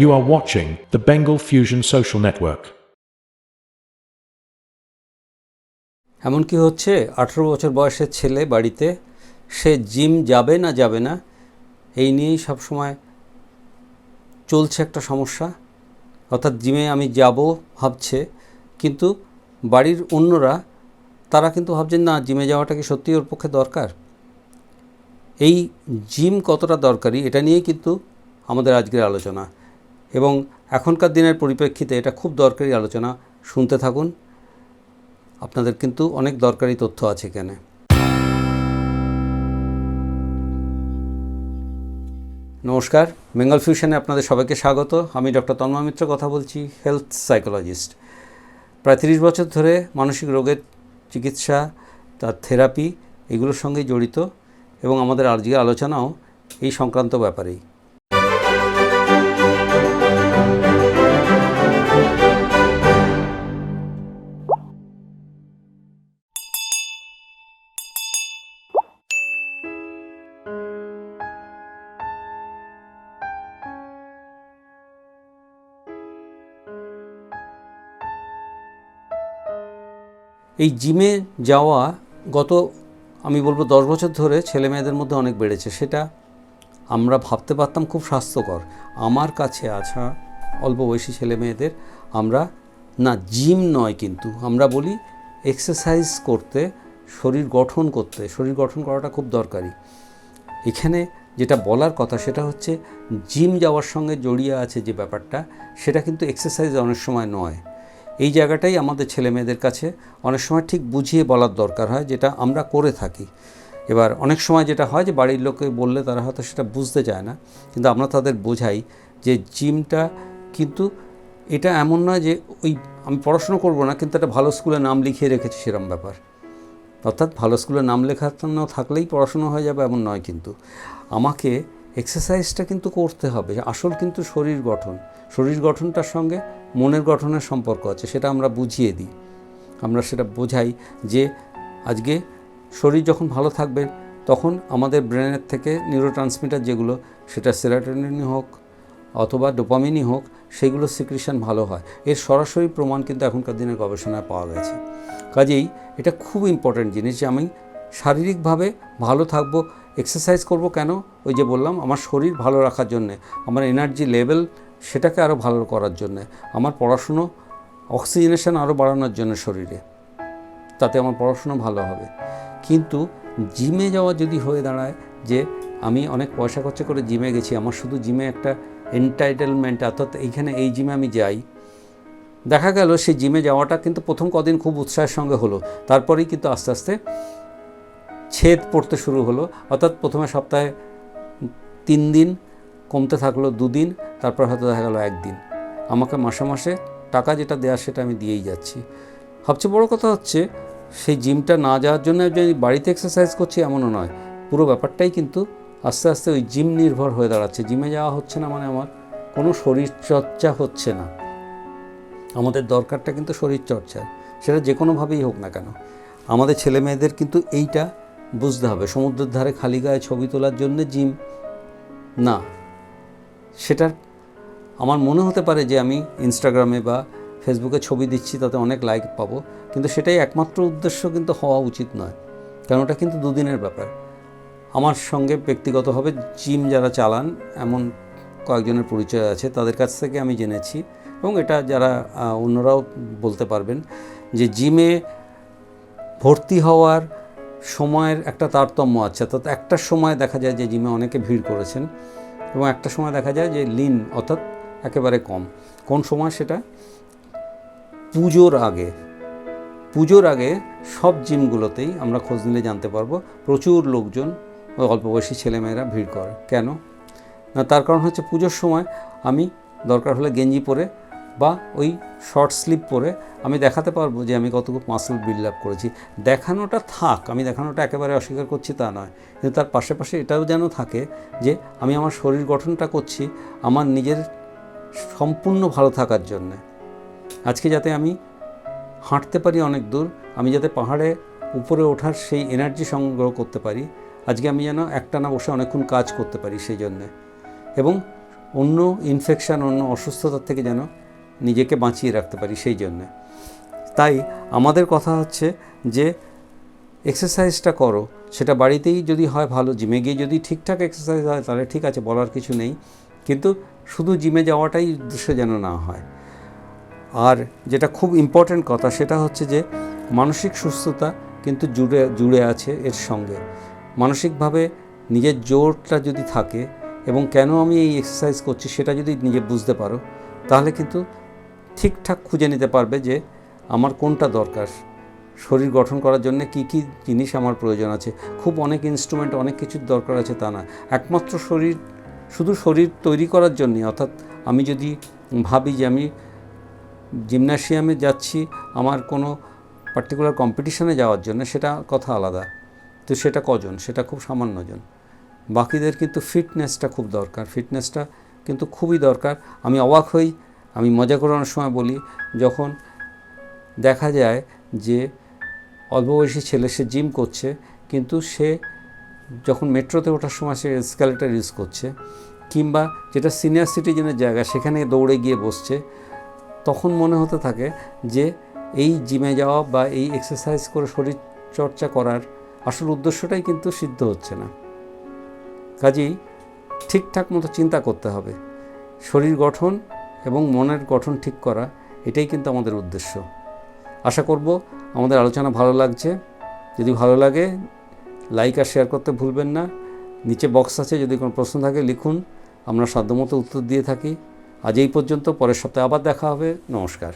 You are watching the Bengal Fusion Social Network. এমন কি হচ্ছে আঠেরো বছর বয়সের ছেলে বাড়িতে, সে জিম যাবে না যাবে না, এই নিয়েই সবসময় চলছে একটা সমস্যা। অর্থাৎ জিমে আমি যাব ভাবছে, কিন্তু বাড়ির অন্যরা, তারা কিন্তু ভাবছেন, না, জিমে যাওয়াটা কি সত্যিই ওর পক্ষে দরকার? এই জিম কতটা দরকারি, এটা নিয়েই কিন্তু আমাদের আজকের আলোচনা। এবং এখনকার দিনের পরিপ্রেক্ষিতে এটা খুব দরকারি আলোচনা। শুনতে থাকুন। আপনাদের কিন্তু অনেক দরকারি তথ্য আছে এখানে। নমস্কার। বেঙ্গল ফিউশনে আপনাদের সবাইকে স্বাগত। আমি ডক্টর তন্ময় মিত্র কথা বলছি হেলথ সাইকোলজিস্ট প্রায় তিরিশ বছর ধরে মানসিক রোগের চিকিৎসা, তার থেরাপি এগুলোর সঙ্গে জড়িত এবং আমাদের আজকে আলোচনাও এই সংক্রান্ত ব্যাপারেই। এই জিমে যাওয়া গত, আমি বলব দশ বছর ধরে ছেলে মেয়েদের মধ্যে অনেক বেড়েছে। সেটা আমরা ভাবতে পারতাম খুব স্বাস্থ্যকর। আমার কাছে আসা অল্প বয়সী ছেলে মেয়েদের, আমরা, না জিম নয় কিন্তু, আমরা বলি এক্সারসাইজ করতে, শরীর গঠন করতে, শরীর গঠন করাটা খুব দরকারি। এখানে যেটা বলার কথা সেটা হচ্ছে, জিম যাওয়ার সঙ্গে জড়িয়ে আছে যে ব্যাপারটা, সেটা কিন্তু এক্সারসাইজ অনেক সময় নয়। এই জায়গাটাই আমাদের ছেলে মেয়েদের কাছে অনেক সময় ঠিক বুঝিয়ে বলার দরকার হয়, যেটা আমরা করে থাকি। এবার অনেক সময় যেটা হয় যে বাড়ির লোকে বললে তারা হয়তো সেটা বুঝতে চায় না, কিন্তু আমরা তাদের বোঝাই যে জিমটা কিন্তু এটা এমন নয় যে ওই আমি পড়াশুনো করব না, কিন্তু একটা ভালো স্কুলে নাম লিখিয়ে রেখেছি সেরম ব্যাপার। অর্থাৎ ভালো স্কুলে নাম লেখানো থাকলেই পড়াশুনো হয়ে যাবে এমন নয় কিন্তু। আমাকে এক্সারসাইজটা কিন্তু করতে হবে, আসল কিন্তু শরীর গঠন। শরীর গঠনটার সঙ্গে মনের গঠনের সম্পর্ক আছে, সেটা আমরা বুঝিয়ে দিই। আমরা সেটা বোঝাই যে আজকে শরীর যখন ভালো থাকবে, তখন আমাদের ব্রেনের থেকে নিউরো ট্রান্সমিটার যেগুলো, সেটা সেরাটোনিনই হোক অথবা ডোপামিনই হোক, সেগুলো সিক্রিশন ভালো হয়। এর সরাসরি প্রমাণ কিন্তু এখনকার দিনের গবেষণায় পাওয়া গেছে। কাজেই এটা খুব ইম্পর্ট্যান্ট জিনিস যে আমি শারীরিকভাবে ভালো থাকব এক্সারসাইজ করব কেন? ওই যে বললাম, আমার শরীর ভালো রাখার জন্যে, আমার এনার্জি লেভেল সেটাকে আরও ভালো করার জন্যে। আমার পড়াশুনো অক্সিজেনেশন আরও বাড়ানোর জন্য শরীরে। তাতে আমার পড়াশুনো ভালো হবে। কিন্তু জিমে যাওয়া যদি হয়ে দাঁড়ায় যে আমি অনেক পয়সা খরচা করে জিমে গেছি, আমার শুধু জিমে একটা এন্টাইটেলমেন্ট অর্থাৎ এইখানে এই জিমে আমি যাই। দেখা গেল সেই জিমে যাওয়াটা কিন্তু প্রথম কদিন খুব উৎসাহের সঙ্গে হলো। তারপরেই কিন্তু আস্তে আস্তে ছেদ পড়তে শুরু হলো। অর্থাৎ প্রথমে সপ্তাহে তিন দিন কমতে থাকল দুদিন, তারপর হয়তো দেখা গেলো একদিন। আমাকে মাসে মাসে টাকা যেটা দেওয়া সেটা আমি দিয়েই যাচ্ছি। সবচেয়ে বড় কথা হচ্ছে, সেই জিমটা না যাওয়ার জন্য যে আমি বাড়িতে এক্সারসাইজ করছি এমনও নয়। পুরো ব্যাপারটাই কিন্তু আস্তে আস্তে ওই জিম নির্ভর হয়ে দাঁড়াচ্ছে। জিমে যাওয়া হচ্ছে না মানে আমার কোনো শরীরচর্চা হচ্ছে না। আমাদের দরকারটা কিন্তু শরীরচর্চা, সেটা যে কোনোভাবেই হোক না কেন। আমাদের ছেলে মেয়েদের কিন্তু এইটা বুঝতে হবে। সমুদ্রের ধারে খালি গায়ে ছবি তোলার জন্য জিম না। সেটার আমার মনে হতে পারে যে আমি ইনস্টাগ্রামে বা ফেসবুকে ছবি দিচ্ছি, তাতে অনেক লাইক পাবো। কিন্তু সেটাই একমাত্র উদ্দেশ্য কিন্তু হওয়া উচিত নয়। কারণ ওটা কিন্তু দুদিনের ব্যাপার। আমার সঙ্গে ব্যক্তিগতভাবে জিম যারা চালান, এমন কয়েকজনের পরিচয় আছে, তাদের কাছ থেকে আমি জেনেছি। এবং এটা যারা অন্যরাও বলতে পারবেন যে জিমে ভর্তি হওয়ার সময়ের একটা তারতম্য আছে। অর্থাৎ একটা সময় দেখা যায় যে জিমে অনেকে ভিড় করেছেন। এবং একটা সময় দেখা যায় যে লিন অর্থাৎ একেবারে কম। কোন সময় সেটা? পুজোর আগে। পুজোর আগে সব জিমগুলোতেই আমরা খোঁজ নিলে জানতে পারব প্রচুর লোকজন ওই অল্প বয়সী ছেলেমেয়েরা ভিড় করে। কেন? না, তার কারণ হচ্ছে পুজোর সময় আমি দরকার হলে গেঞ্জি পরে বা ওই শর্ট স্লিপ পরে আমি দেখাতে পারব যে আমি কতটুকু মাসেল বিল্ড আপ করেছি। দেখানোটা থাক, আমি দেখানোটা একেবারে অস্বীকার করছি তা নয়। কিন্তু তার পাশাপাশি এটাও যেন থাকে যে আমি আমার শরীর গঠনটা করছি আমার নিজের সম্পূর্ণ ভালো থাকার জন্যে। আজকে যাতে আমি হাঁটতে পারি অনেক দূর, আমি যাতে পাহাড়ে উপরে ওঠার সেই এনার্জি সংগ্রহ করতে পারি, আজকে আমি যেন একটানা বসে অনেকক্ষণ কাজ করতে পারি সেই জন্যে। এবং অন্য ইনফেকশান অন্য অসুস্থতার থেকে যেন নিজেকে বাঁচিয়ে রাখতে পারি সেই জন্যে। তাই আমাদের কথা হচ্ছে যে এক্সারসাইজটা করো। সেটা বাড়িতেই যদি হয় ভালো জিমে গিয়ে যদি ঠিকঠাক এক্সারসাইজ হয়, তাহলে ঠিক আছে, বলার কিছু নেই। কিন্তু শুধু জিমে যাওয়াটাই উদ্দেশ্য যেন না হয়। আর যেটা খুব ইম্পর্ট্যান্ট কথা, সেটা হচ্ছে যে, মানসিক সুস্থতা কিন্তু জুড়ে জুড়ে আছে এর সঙ্গে। মানসিকভাবে নিজের জোরটা যদি থাকে এবং কেন আমি এই এক্সারসাইজ করছি সেটা যদি নিজে বুঝতে পারো, তাহলে কিন্তু ঠিকঠাক খুঁজে নিতে পারবে যে আমার কোনটা দরকার। শরীর গঠন করার জন্য কি কি জিনিস আমার প্রয়োজন আছে? খুব অনেক ইনস্ট্রুমেন্ট অনেক কিছুর দরকার আছে তা না। একমাত্র শরীর, শুধু শরীর তৈরি করার জন্যে, অর্থাৎ আমি যদি ভাবি যে আমি জিমনাশিয়ামে যাচ্ছি আমার কোনো পার্টিকুলার কম্পিটিশনে যাওয়ার জন্য, সেটা কথা আলাদা। তো সেটা কজন? সেটা খুব সামান্যজন বাকিদের কিন্তু ফিটনেসটা খুব দরকার। ফিটনেসটা কিন্তু খুবই দরকার। আমি অবাক হই আমি মজা করানোর সময় বলি, যখন দেখা যায় যে অল্প বয়সী ছেলে, সে জিম করছে, কিন্তু সে যখন মেট্রোতে ওঠার সময় সে স্ক্যালেটার ইউজ করছে, কিংবা যেটা সিনিয়র সিটিজেনের জায়গা, সেখানে দৌড়ে গিয়ে বসছে, তখন মনে হতে থাকে যে এই জিমে যাওয়া বা এই এক্সারসাইজ করে শরীর চর্চা করার আসল উদ্দেশ্যটাই কিন্তু সিদ্ধ হচ্ছে না। কাজেই ঠিকঠাক মতো চিন্তা করতে হবে। শরীর গঠন এবং মনের গঠন ঠিক করা, এটাই কিন্তু আমাদের উদ্দেশ্য। আশা করব আমাদের আলোচনা ভালো লাগছে। যদি ভালো লাগে লাইক আর শেয়ার করতে ভুলবেন না। নিচে বক্স আছে, যদি কোনো প্রশ্ন থাকে লিখুন। আমরা সাধ্যমতো উত্তর দিয়ে থাকি। আজ এই পর্যন্ত, পরের সপ্তাহে আবার দেখা হবে। নমস্কার।